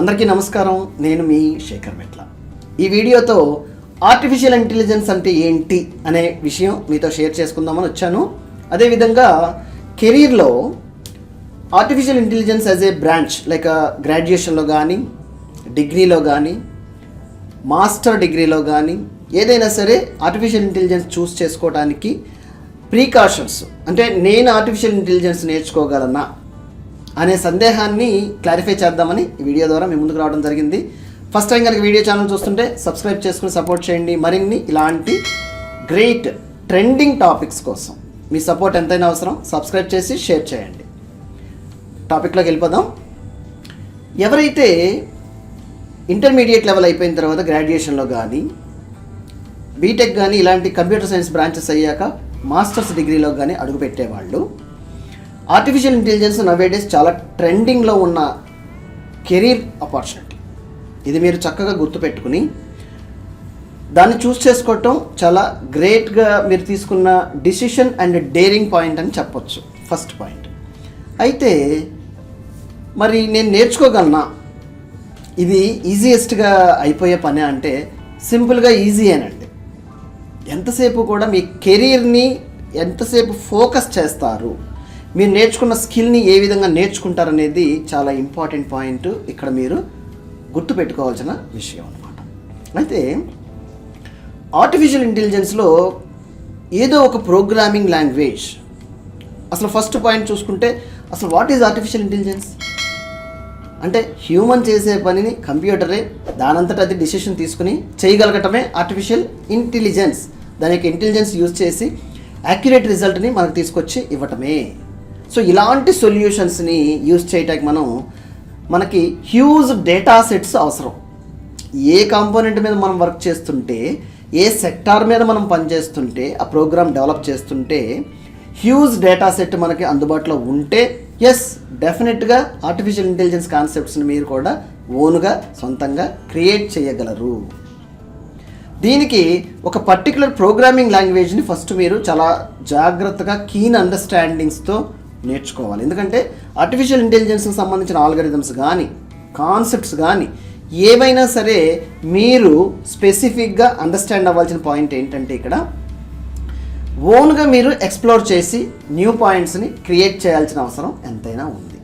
అందరికీ నమస్కారం. నేను మీ శేఖర్ మెట్ల. ఈ వీడియోతో ఆర్టిఫిషియల్ ఇంటెలిజెన్స్ అంటే ఏంటి అనే విషయం మీతో షేర్ చేసుకుందామని వచ్చాను. అదేవిధంగా కెరీర్లో artificial intelligence as a branch like గ్రాడ్యుయేషన్లో కానీ డిగ్రీలో కానీ మాస్టర్ డిగ్రీలో కానీ ఏదైనా సరే ఆర్టిఫిషియల్ ఇంటెలిజెన్స్ చూస్ చేసుకోవడానికి ప్రీకాషన్స్ అంటే నేను ఆర్టిఫిషియల్ ఇంటెలిజెన్స్ నేర్చుకోగలనా? అనే సందేహాన్ని క్లారిఫై చేద్దామని ఈ వీడియో ద్వారా మీ ముందుకు రావడం జరిగింది. ఫస్ట్ టైం కనుక వీడియో ఛానల్ చూస్తుంటే సబ్స్క్రైబ్ చేసుకుని సపోర్ట్ చేయండి. మరిన్ని ఇలాంటి గ్రేట్ ట్రెండింగ్ టాపిక్స్ కోసం మీ సపోర్ట్ ఎంతైనా అవసరం సబ్స్క్రైబ్ చేసి షేర్ చేయండి. టాపిక్లోకి వెళ్ళిపోదాం. ఎవరైతే ఇంటర్మీడియట్ లెవెల్ అయిపోయిన తర్వాత గ్రాడ్యుయేషన్లో కానీ బీటెక్ కానీ ఇలాంటి కంప్యూటర్ సైన్స్ బ్రాంచెస్ అయ్యాక మాస్టర్స్ డిగ్రీలో కానీ అడుగుపెట్టేవాళ్ళు ఆర్టిఫిషియల్ ఇంటెలిజెన్స్ నవేడేస్ చాలా ట్రెండింగ్లో ఉన్న కెరీర్ ఆపర్చునిటీ ఇది మీరు చక్కగా గుర్తుపెట్టుకుని దాన్ని చూస్ చేసుకోవటం చాలా గ్రేట్గా మీరు తీసుకున్న డిసిషన్ అండ్ డేరింగ్ పాయింట్ అని చెప్పొచ్చు. ఫస్ట్ పాయింట్ అయితే మరి నేను నేర్చుకోగలనా? ఇది ఈజియెస్ట్గా అయిపోయే పని అంటే సింపుల్గా ఈజీ అనండి ఎంతసేపు కూడా మీ కెరీర్ని ఎంతసేపు ఫోకస్ చేస్తారు? మీరు నేర్చుకున్న స్కిల్ని ఏ విధంగా నేర్చుకుంటారనేది చాలా ఇంపార్టెంట్ పాయింట్ ఇక్కడ మీరు గుర్తుపెట్టుకోవాల్సిన విషయం అనమాట అయితే ఆర్టిఫిషియల్ ఇంటెలిజెన్స్లో ఏదో ఒక ప్రోగ్రామింగ్ లాంగ్వేజ్. అసలు ఫస్ట్ పాయింట్ చూసుకుంటే అసలు వాట్ ఈజ్ ఆర్టిఫిషియల్ ఇంటెలిజెన్స్? అంటే హ్యూమన్ చేసే పనిని కంప్యూటరే దానంతట అది డిసిషన్ తీసుకుని చేయగలగటమే ఆర్టిఫిషియల్ ఇంటెలిజెన్స్. దాని యొక్క ఇంటెలిజెన్స్ యూజ్ చేసి యాక్యురేట్ రిజల్ట్ని మనకు తీసుకొచ్చి ఇవ్వటమే. సో ఇలాంటి సొల్యూషన్స్ని యూజ్ చేయటానికి మనం మనకి హ్యూజ్ డేటా సెట్స్ అవసరం. ఏ కాంపోనెంట్ మీద మనం వర్క్ చేస్తుంటే ఏ సెక్టార్ మీద మనం పనిచేస్తుంటే ఆ ప్రోగ్రామ్ డెవలప్ చేస్తుంటే హ్యూజ్ డేటా సెట్ మనకి అందుబాటులో ఉంటే ఎస్ డెఫినెట్గా ఆర్టిఫిషియల్ ఇంటెలిజెన్స్ కాన్సెప్ట్స్ని మీరు కూడా ఓన్గా సొంతంగా క్రియేట్ చేయగలరు. దీనికి ఒక పర్టికులర్ ప్రోగ్రామింగ్ లాంగ్వేజ్ని ఫస్ట్ మీరు చాలా జాగ్రత్తగా కీన్ అండర్స్టాండింగ్స్తో నేర్చుకోవాలి. ఎందుకంటే ఆర్టిఫిషియల్ ఇంటెలిజెన్స్కి సంబంధించిన ఆల్గరిథమ్స్ కానీ కాన్సెప్ట్స్ కానీ ఏవైనా సరే మీరు స్పెసిఫిక్గా అండర్స్టాండ్ అవ్వాల్సిన పాయింట్ ఏంటంటే ఇక్కడ ఓన్గా మీరు ఎక్స్ప్లోర్ చేసి న్యూ పాయింట్స్ని క్రియేట్ చేయాల్సిన అవసరం ఎంతైనా ఉంది.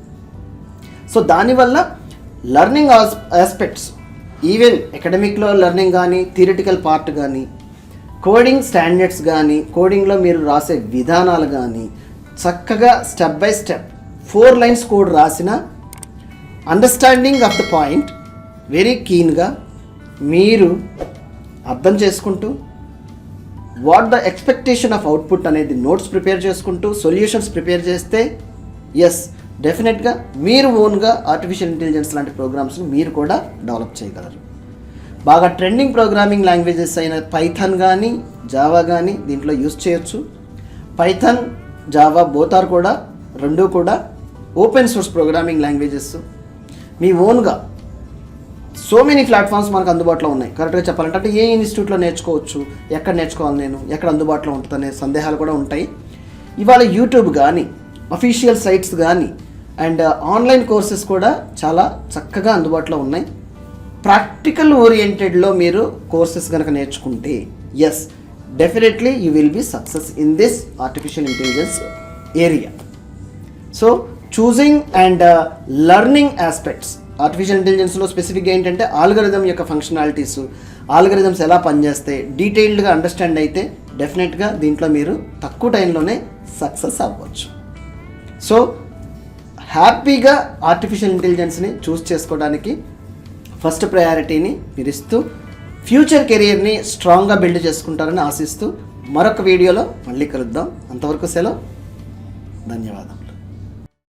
సో దానివల్ల లర్నింగ్ ఆస్పెక్ట్స్ ఈవెన్ అకాడమిక్లో లెర్నింగ్ కానీ థియరిటికల్ పార్ట్ కానీ కోడింగ్ స్టాండర్డ్స్ కానీ కోడింగ్లో మీరు రాసే విధానాలు కానీ చక్కగా step by step four lines code రాసిన understanding of the point very కీన్గా మీరు అర్థం చేసుకుంటూ what the expectation of output అనేది నోట్స్ ప్రిపేర్ చేసుకుంటూ సొల్యూషన్స్ ప్రిపేర్ చేస్తే ఎస్ డెఫినెట్గా మీరు ఓన్గా ఆర్టిఫిషియల్ ఇంటెలిజెన్స్ లాంటి ప్రోగ్రామ్స్ని మీరు కూడా డెవలప్ చేయగలరు. బాగా ట్రెండింగ్ ప్రోగ్రామింగ్ లాంగ్వేజెస్ అయిన పైథన్ కానీ జావా కానీ దీంట్లో యూస్ చేయొచ్చు. పైథన్ జావా బోతార్ కూడా రెండు కూడా ఓపెన్ సోర్స్ ప్రోగ్రామింగ్ లాంగ్వేజెస్ మీ ఓన్గా సో మెనీ ప్లాట్ఫామ్స్ మనకు అందుబాటులో ఉన్నాయి. కరెక్ట్గా చెప్పాలంటే అంటే ఏ ఇన్స్టిట్యూట్లో నేర్చుకోవచ్చు ఎక్కడ నేర్చుకోవాలి నేను ఎక్కడ అందుబాటులో ఉంటుందనే సందేహాలు కూడా ఉంటాయి. ఇవాళ యూట్యూబ్ కానీ అఫీషియల్ సైట్స్ కానీ అండ్ ఆన్లైన్ కోర్సెస్ కూడా చాలా చక్కగా అందుబాటులో ఉన్నాయి. ప్రాక్టికల్ ఓరియంటెడ్లో మీరు కోర్సెస్ కనుక నేర్చుకుంటే yes definitely you will be success in this artificial intelligence area so choosing and learning aspects artificial ఇంటెలిజెన్స్లో స్పెసిఫిక్గా ఏంటంటే ఆల్గరిథం యొక్క ఫంక్షనాలిటీస్ ఆల్గరిథమ్స్ ఎలా పనిచేస్తాయి డీటెయిల్డ్గా అండర్స్టాండ్ అయితే డెఫినెట్గా దీంట్లో మీరు తక్కువ టైంలోనే సక్సెస్ అవ్వచ్చు. సో హ్యాపీగా ఆర్టిఫిషియల్ ఇంటెలిజెన్స్ని చూస్ చేసుకోవడానికి ఫస్ట్ ప్రయారిటీని మీరు ఇస్తూ ఫ్యూచర్ కెరియర్ని స్ట్రాంగ్గా బిల్డ్ చేసుకుంటారని ఆశిస్తూ మరొక వీడియోలో మళ్ళీ కలుద్దాం. అంతవరకు సెలవు. ధన్యవాదాలు.